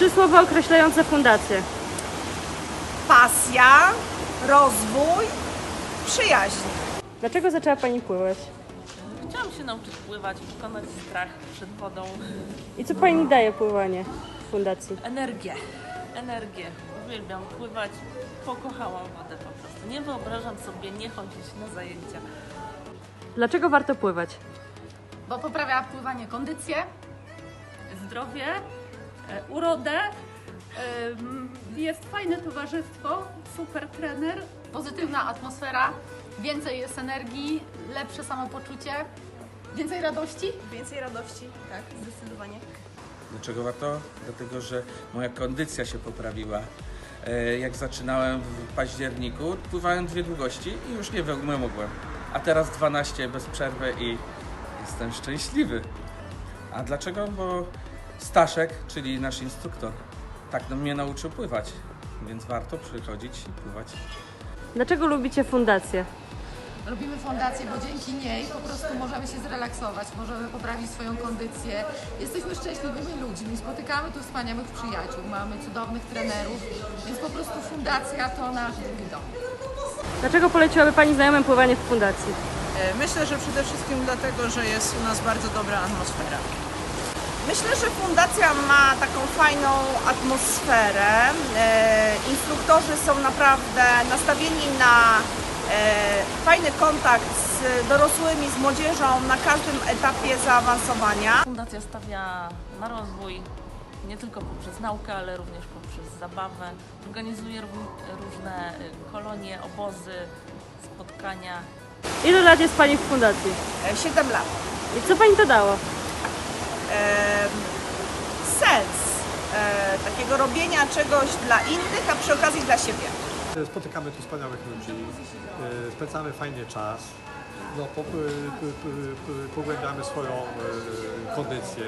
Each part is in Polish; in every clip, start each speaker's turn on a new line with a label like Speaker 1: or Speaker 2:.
Speaker 1: Trzy słowa określające fundację.
Speaker 2: Pasja, rozwój, przyjaźń.
Speaker 1: Dlaczego zaczęła Pani pływać?
Speaker 3: Chciałam się nauczyć pływać, pokonać strach przed wodą.
Speaker 1: I co Pani daje pływanie w fundacji?
Speaker 3: Energię. Energię. Uwielbiam pływać. Pokochałam wodę po prostu. Nie wyobrażam sobie nie chodzić na zajęcia.
Speaker 1: Dlaczego warto pływać?
Speaker 4: bo poprawia pływanie kondycję.
Speaker 3: Zdrowie, urodę.
Speaker 5: Ym, Jest fajne towarzystwo, super trener.
Speaker 4: pozytywna atmosfera, więcej jest energii, lepsze samopoczucie, więcej radości.
Speaker 2: Więcej radości, tak, zdecydowanie.
Speaker 6: Dlaczego warto? Dlatego, że moja kondycja się poprawiła. E, Jak zaczynałem w październiku, pływałem dwie długości i już nie mogłem. A teraz 12 bez przerwy i jestem szczęśliwy. A dlaczego? Bo Staszek, czyli nasz instruktor, tak no mnie nauczył pływać. Więc warto przychodzić i pływać.
Speaker 1: Dlaczego lubicie fundację?
Speaker 4: Lubimy fundację, bo dzięki niej po prostu możemy się zrelaksować, możemy poprawić swoją kondycję. Jesteśmy szczęśliwymi ludźmi, spotykamy tu wspaniałych przyjaciół, mamy cudownych trenerów, więc po prostu fundacja to nasz drugi dom.
Speaker 1: Dlaczego poleciłaby Pani znajomym pływanie w fundacji?
Speaker 2: E, Myślę, że przede wszystkim dlatego, że jest u nas bardzo dobra atmosfera. Myślę, że fundacja ma taką fajną atmosferę. E, instruktorzy są naprawdę nastawieni na e, fajny kontakt z dorosłymi, z młodzieżą na każdym etapie zaawansowania.
Speaker 3: Fundacja stawia na rozwój nie tylko poprzez naukę, ale również poprzez zabawę. Organizuje ró- różne y, kolonie, obozy, spotkania.
Speaker 1: Ile lat jest Pani w fundacji?
Speaker 2: E, 7 lat.
Speaker 1: I co Pani to dało?
Speaker 2: Sens e, takiego robienia czegoś dla innych, a przy okazji dla siebie.
Speaker 7: Spotykamy tu wspaniałych ludzi, e, spędzamy fajnie czas, no, po, pogłębiamy swoją e, kondycję.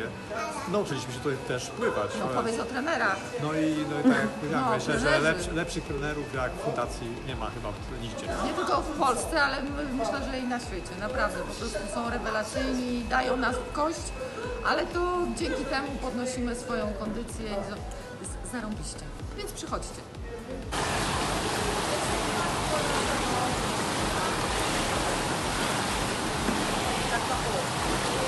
Speaker 7: Nauczyliśmy się tutaj też pływać.
Speaker 4: No powiedz o trenerach.
Speaker 7: no i, no i tak jak powiedziałem,
Speaker 4: No,
Speaker 7: myślę, że lepszy, lepszych trenerów jak fundacji nie ma chyba nigdzie.
Speaker 4: Nie tylko w Polsce, ale my- myślę, że i na świecie. Naprawdę, po prostu są rewelacyjni, dają nas kość, ale to dzięki temu podnosimy swoją kondycję i zarąbiście. Więc przychodźcie.